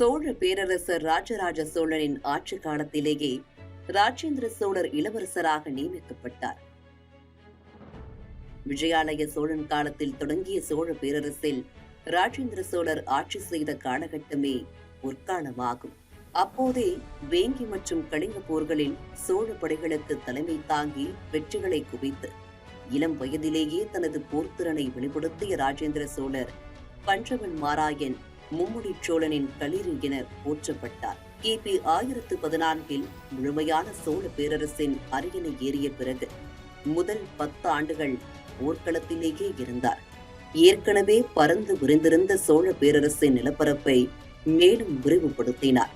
சோழ பேரரசர் ராஜராஜ சோழனின் ஆட்சி காலத்திலேயே ராஜேந்திர சோழர் இளவரசராக நியமிக்கப்பட்டார். விஜயாலய சோழன் காலத்தில் தொடங்கிய சோழ பேரரசில் ராஜேந்திர சோழர் ஆட்சி செய்த காலகட்டமே பொற்காலமாகும் அப்போதே வேங்கி மற்றும் கலிங்க போர்களில் சோழ படைகளுக்கு தலைமை தாங்கி வெற்றிகளை குவித்து இளம் வயதிலேயே தனது போர்த்திறனை வெளிப்படுத்திய ராஜேந்திர சோழர் பஞ்சவன் மாராயன் மும்முடி சோழனின் களிறு என போற்றப்பட்டார். கிபி ஆயிரத்து பதினான்கில் முழுமையான சோழ பேரரசின் அரியணை ஏறிய பிறகு முதல் பத்து ஆண்டுகள் போர்க்களத்திலேயே இருந்தார். ஏற்கனவே பறந்து விரிந்திருந்த சோழ பேரரசின் நிலப்பரப்பை மேலும் விரிவுபடுத்தினார்.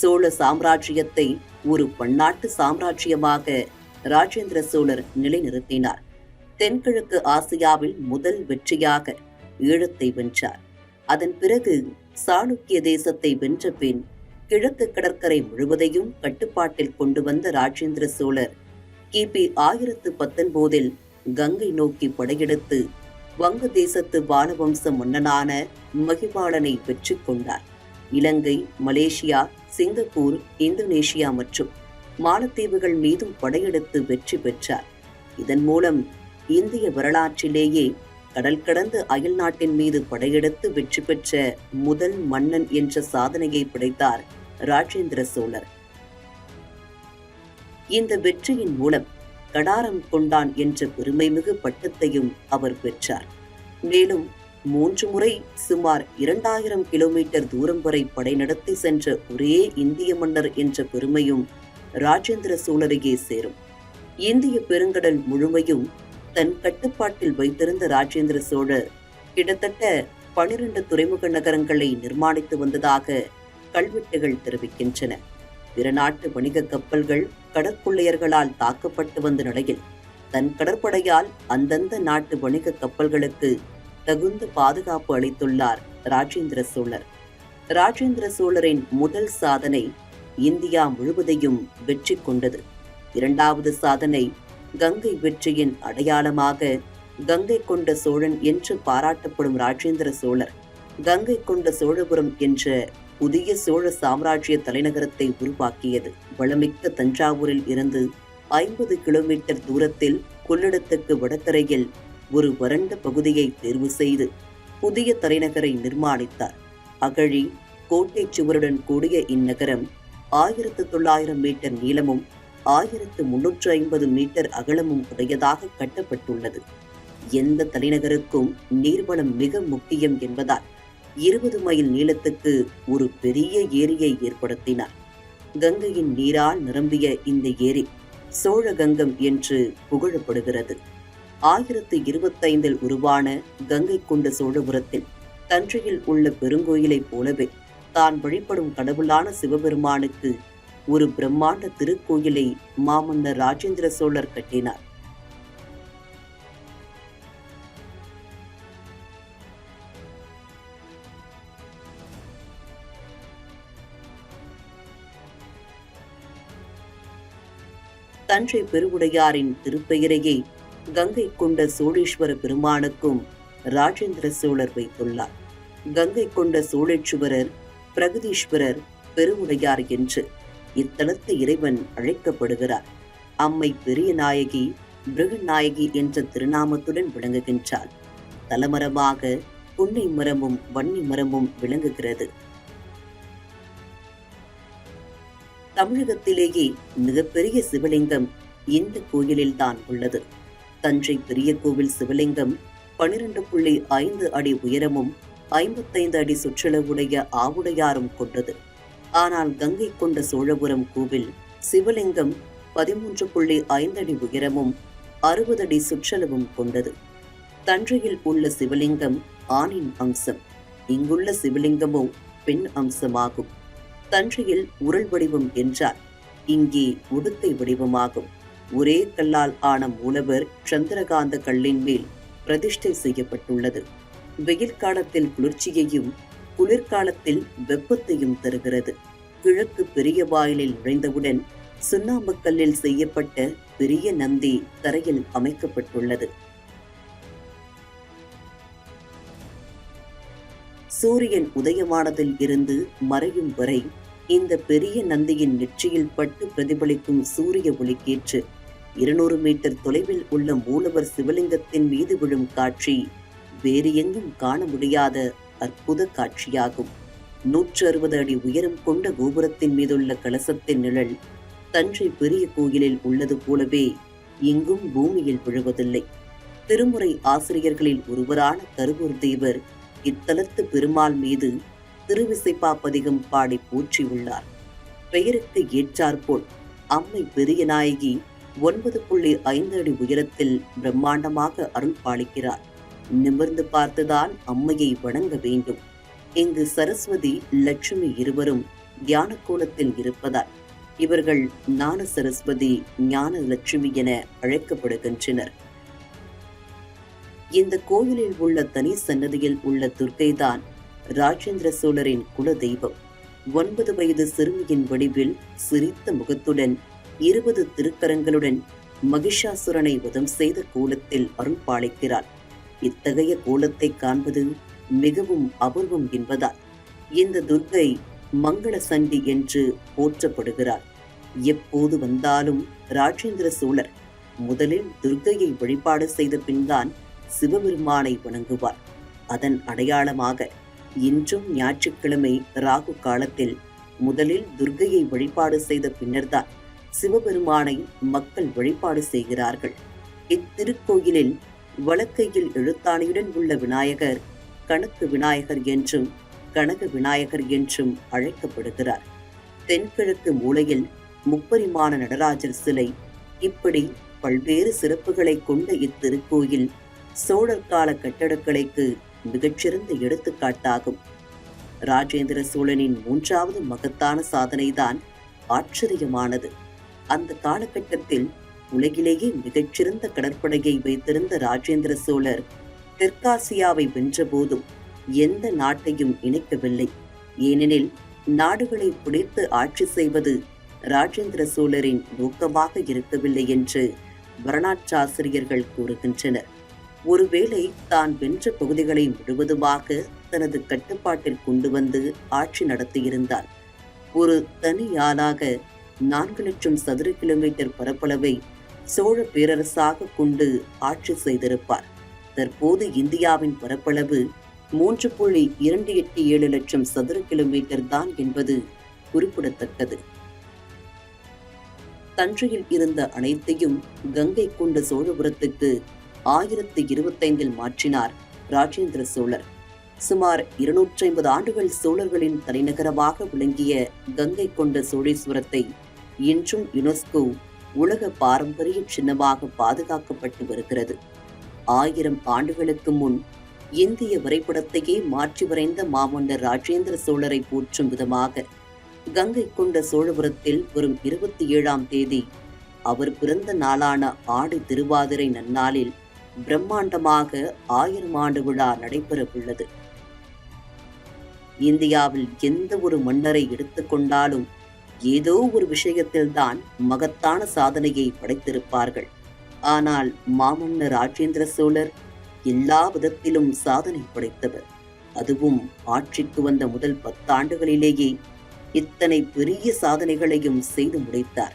சோழ சாம்ராஜ்யத்தை ஒரு பன்னாட்டு சாம்ராஜ்யமாக ராஜேந்திர சோழர் நிலைநிறுத்தினார். தென்கிழக்கு ஆசியாவில் முதல் வெற்றியாக ஈழத்தை வென்றார். அதன் பிறகு சாளுக்கிய தேசத்தை வென்ற பின் கிழக்கு கடற்கரை முழுவதையும் கட்டுப்பாட்டில் கொண்டு வந்த ராஜேந்திர சோழர் கிபி ஆயிரத்து பத்தொன்பதில் கங்கை நோக்கி படையெடுத்து வங்க தேசத்து வானவம்ச மன்னனான மகிபாலனை வெற்றி கொண்டார். இலங்கை மலேசியா சிங்கப்பூர் இந்தோனேஷியா மற்றும் மாலத்தீவுகள் மீதும் படையெடுத்து வெற்றி பெற்றார். இதன் மூலம் இந்திய வரலாற்றிலேயே கடல் கடந்து அயல் நாட்டின் மீது படையெடுத்து வெற்றி பெற்ற முதல் மன்னன் என்ற சாதனையை படைத்தார் ராஜேந்திர சோழர். இந்த வெற்றியின் மூலம் கடாரம் கொண்டான் என்ற பெருமைமிகு பட்டத்தையும் அவர் பெற்றார். மேலும் மூன்று முறை சுமார் இரண்டாயிரம் கிலோமீட்டர் தூரம் வரை படை நடத்தி சென்ற ஒரே இந்திய மன்னர் என்ற பெருமையும் ராஜேந்திர சோழரையே சேரும். இந்திய பெருங்கடல் முழுமையும் தன் கட்டுப்பாட்டில் வைத்திருந்த ராஜேந்திர சோழர் கிட்டத்தட்ட பனிரெண்டு துறைமுக நகரங்களை நிர்மாணித்து வந்ததாக கல்வெட்டுகள் தெரிவிக்கின்றன. பிற நாட்டு வணிக கப்பல்கள் கடற்கொள்ளையர்களால் தாக்கப்பட்டு வந்த நிலையில் தன் கடற்படையால் அந்தந்த நாட்டு வணிக கப்பல்களுக்கு தகுந்த பாதுகாப்பு அளித்துள்ளார் ராஜேந்திர சோழர். ராஜேந்திர சோழரின் முதல் சாதனை இந்தியா முழுவதையும் வெற்றி கொண்டது. இரண்டாவது சாதனை கங்கை வெற்றியின் அடையாளமாக கங்கை கொண்ட சோழன் என்று பாராட்டப்படும் ராஜேந்திர சோழர் கங்கை கொண்ட சோழபுரம் என்ற புதிய சோழ சாம்ராஜ்ய தலைநகரத்தை உருவாக்கியது. வளமிக்க தஞ்சாவூரில் இருந்து ஐம்பது கிலோமீட்டர் தூரத்தில் கொள்ளிடத்துக்கு வடகரையில் ஒரு வறண்ட பகுதியை தேர்வு செய்து புதிய தலைநகரை நிர்மாணித்தார். அகழி கோட்டை சுவருடன் கூடிய இந்நகரம் ஆயிரத்து தொள்ளாயிரம் மீட்டர் நீளமும் ஆயிரத்து முன்னூற்று ஐம்பது மீட்டர் அகலமும் உடையதாக கட்டப்பட்டுள்ளது. எந்த தலைநகருக்கும் நீர்வளம் மிக முக்கியம் என்பதால் இருபது மைல் நீளத்துக்கு ஒரு பெரிய ஏரியை ஏற்படுத்தினார். கங்கையின் நீரால் நிரம்பிய இந்த ஏரி சோழகங்கம் என்று புகழப்படுகிறது. ஆயிரத்து இருபத்தைந்தில் உருவான கங்கை கொண்ட சோழபுரத்தில் தஞ்சையில் உள்ள பெருங்கோயிலைப் போலவே தான் வழிபடும் கடவுளான சிவபெருமானுக்கு ஒரு பிரம்மாண்ட திருக்கோயிலை மாமன்னர் ராஜேந்திர சோழர் கட்டினார். தஞ்சை பெருவுடையாரின் திருப்பெயரையே கங்கை கொண்ட சோழேஸ்வர பெருமானுக்கும் ராஜேந்திர சோழர் வைத்துள்ளார். கங்கை கொண்ட சோழேஸ்வரர் பிரகதீஸ்வரர் பெருவுடையார் என்று. இத்தலத்து இறைவன் அழைக்கப்படுகிறார். அம்மை பெரிய நாயகி பிருகநாயகி என்ற திருநாமத்துடன் விளங்குகின்றாள். தலமரமாக புன்னை மரமும் வன்னி மரமும் விளங்குகிறது. தமிழகத்திலேயே மிகப்பெரிய சிவலிங்கம் இந்த கோயிலில்தான் உள்ளது. தஞ்சை பெரிய கோவில் சிவலிங்கம் பனிரெண்டு புள்ளி ஐந்து அடி உயரமும் ஐம்பத்தைந்து அடி சுற்றளவுடைய ஆவுடையாரும் கொண்டது. ஆனால் கங்கை கொண்ட சோழபுரம் கோவில் சிவலிங்கம் பதிமூன்று புள்ளி ஐந்து அடி உயரமும் அறுபது அடி சுற்றளவும் கொண்டது. தஞ்சையில் உள்ள சிவலிங்கம் ஆணின் அம்சம். இங்குள்ள சிவலிங்கமோ பெண் அம்சமாகும். தஞ்சையில் உருள் வடிவம் என்றால் இங்கே உடுத்தை வடிவமாகும். ஒரே கல்லால் ஆன மூலவர் சந்திரகாந்த கல்லின் மேல் பிரதிஷ்டை செய்யப்பட்டுள்ளது. வெயில் காலத்தில் குளிர்ச்சியையும் குளிர்காலத்தில் வெப்பத்தையும் தருகிறது. கிழக்கு பெரிய வாயிலில் நுழைந்தவுடன் சுண்ணாம்புக்கல்லில் செய்யப்பட்ட பெரிய நந்தி தரையில் அமைக்கப்பட்டுள்ளது. சூரியன் உதயமானதில் இருந்து மறையும் வரை இந்த பெரிய நந்தியின் நெற்றியில் பட்டு பிரதிபலிக்கும் சூரிய ஒளிக்கேற்று இருநூறு மீட்டர் தொலைவில் உள்ள மூலவர் சிவலிங்கத்தின் மீது விழும் காட்சி வேறு எங்கும் காண முடியாத அற்புத காட்சியாகும். நூற்று அறுபது அடி உயரம் கொண்ட கோபுரத்தின் மீதுள்ள கலசத்தின் நிழல் தஞ்சை பெரிய கோயிலில் உள்ளது போலவே எங்கும் பூமியில் விழுவதில்லை. திருமுறை ஆசிரியர்களில் ஒருவரான கருவூர் தேவர் இத்தலத்து பெருமாள் மீது திருவிசைப்பா பதிகம் பாடி போற்றியுள்ளார் பெயருக்கு ஏற்றாற்போல் அம்மை பெரிய நாயகி ஒன்பது புள்ளி ஐந்து அடி உயரத்தில் பிரம்மாண்டமாக அருள் பாலிக்கிறார். நிமிர்ந்து பார்த்துதான் அம்மையை வணங்க வேண்டும். இங்கு சரஸ்வதி லட்சுமி இருவரும் தியான கோலத்தில் இருப்பதால் இவர்கள் ஞான சரஸ்வதி ஞான லட்சுமி என அழைக்கப்படுகின்றனர். இந்த கோயிலில் உள்ள தனி சன்னதியில் உள்ள துர்க்கைதான் ராஜேந்திர சோழரின் குல தெய்வம் ஒன்பது வயது சிறுமியின் வடிவில் சிரித்த முகத்துடன் இருபது திருக்கரங்களுடன் மகிஷாசுரனை வதம் செய்த கோலத்தில் அருள் பாலிக்கிறார் இத்தகைய கோலத்தை காண்பது மிகவும் அபூர்வம் என்பதால் இந்த துர்க்கை மங்கள சண்டி என்று போற்றப்படுகிறார். எப்போது வந்தாலும் ராஜேந்திர சோழர் முதலில் துர்க்கையை வழிபாடு செய்த பின்தான் சிவபெருமானை வணங்குவார். அதன் அடையாளமாக இன்றும் ஞாயிற்றுக்கிழமை ராகு காலத்தில் முதலில் துர்க்கையை வழிபாடு செய்த பின்னர்தான் சிவபெருமானை மக்கள் வழிபாடு செய்கிறார்கள். இத்திருக்கோயிலில் வலக்கையில் எழுத்தாணியுடன் உள்ள விநாயகர் கணக்கு விநாயகர் என்றும் கனக விநாயகர் என்றும் அழைக்கப்படுகிறார். தென்கிழக்கு மூலையில் முப்பரிமாண நடராஜர் சிலை இப்படி பல்வேறு சிறப்புகளை கொண்ட இத்திருக்கோயில் சோழர் கால கட்டடக்கலைக்கு மிகச்சிறந்த எடுத்துக்காட்டாகும். ராஜேந்திர சோழனின் மூன்றாவது மகத்தான சாதனைதான் ஆச்சரியமானது. அந்த காலகட்டத்தில் உலகிலேயே மிகச்சிறந்த கடற்படையை வைத்திருந்த ராஜேந்திர சோழர் தெற்காசியாவை வென்றபோதும் எந்த நாட்டையும் இணைக்கவில்லை. ஏனெனில் நாடுகளை பிடித்து ஆட்சி செய்வது ராஜேந்திர சோழரின் நோக்கமாக இருக்கவில்லை என்று வரலாற்றாசிரியர்கள் கூறுகின்றனர். ஒருவேளை தான் வென்ற பகுதிகளை முழுவதுமாக தனது கட்டுப்பாட்டில் கொண்டு வந்து ஆட்சி நடத்தியிருந்தார். ஒரு தனி ஆளாக நான்கு லட்சம் சதுர கிலோமீட்டர் பரப்பளவை சோழ பேரரசாக கொண்டு ஆட்சி செய்திருப்பார். தற்போது இந்தியாவின் பரப்பளவு மூன்று புள்ளி இரண்டு எட்டு ஏழு லட்சம் சதுர கிலோமீட்டர் தான் என்பது குறிப்பிடத்தக்கது. தஞ்சையில் இருந்த அனைத்தையும் கங்கை கொண்ட சோழபுரத்துக்கு ஆயிரத்தி இருபத்தைந்தில் மாற்றினார் ராஜேந்திர சோழர். சுமார் இருநூற்றி ஐம்பது ஆண்டுகள் சோழர்களின் தலைநகரமாக விளங்கிய கங்கை கொண்ட சோழேஸ்வரத்தை இன்றும் யுனெஸ்கோ உலக பாரம்பரிய சின்னமாக பாதுகாக்கப்பட்டு வருகிறது ஆயிரம் ஆண்டுகளுக்கு முன் இந்திய வரைபடத்தையே மாற்றி வரைந்த மாமன்னர் ராஜேந்திர சோழரை போற்றும் விதமாக கங்கை கொண்ட சோழபுரத்தில் வரும் இருபத்தி ஏழாம் தேதி அவர் பிறந்த நாளான ஆடி திருவாதிரை நன்னாளில் பிரம்மாண்டமாக ஆயிரம் ஆண்டு விழா நடைபெறவுள்ளது. இந்தியாவில் எந்த ஒரு மன்னரை எடுத்துக்கொண்டாலும் ஏதோ ஒரு விஷயத்தில்தான் மகத்தான சாதனையை படைத்திருப்பார்கள். ஆனால் மாமன்னர் ராஜேந்திர சோழர் எல்லா விதத்திலும் சாதனை படைத்தவர். அதுவும் ஆட்சிக்கு வந்த முதல் பத்தாண்டுகளிலேயே இத்தனை பெரிய சாதனைகளையும் செய்து முடித்தார்.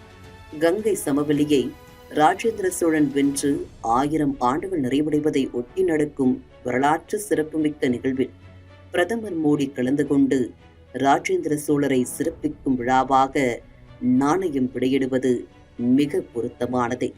கங்கை சமவெளியை ராஜேந்திர சோழன் வென்று ஆயிரம் ஆண்டுகள் நிறைவடைவதை ஒட்டி நடக்கும் வரலாற்று சிறப்புமிக்க நிகழ்வில் பிரதமர் மோடி கலந்து கொண்டு ராஜேந்திர சோழரை சிறப்பிக்கும் விழாவாக நாணயம் விடையிடுவது மிக பொருத்தமானதே.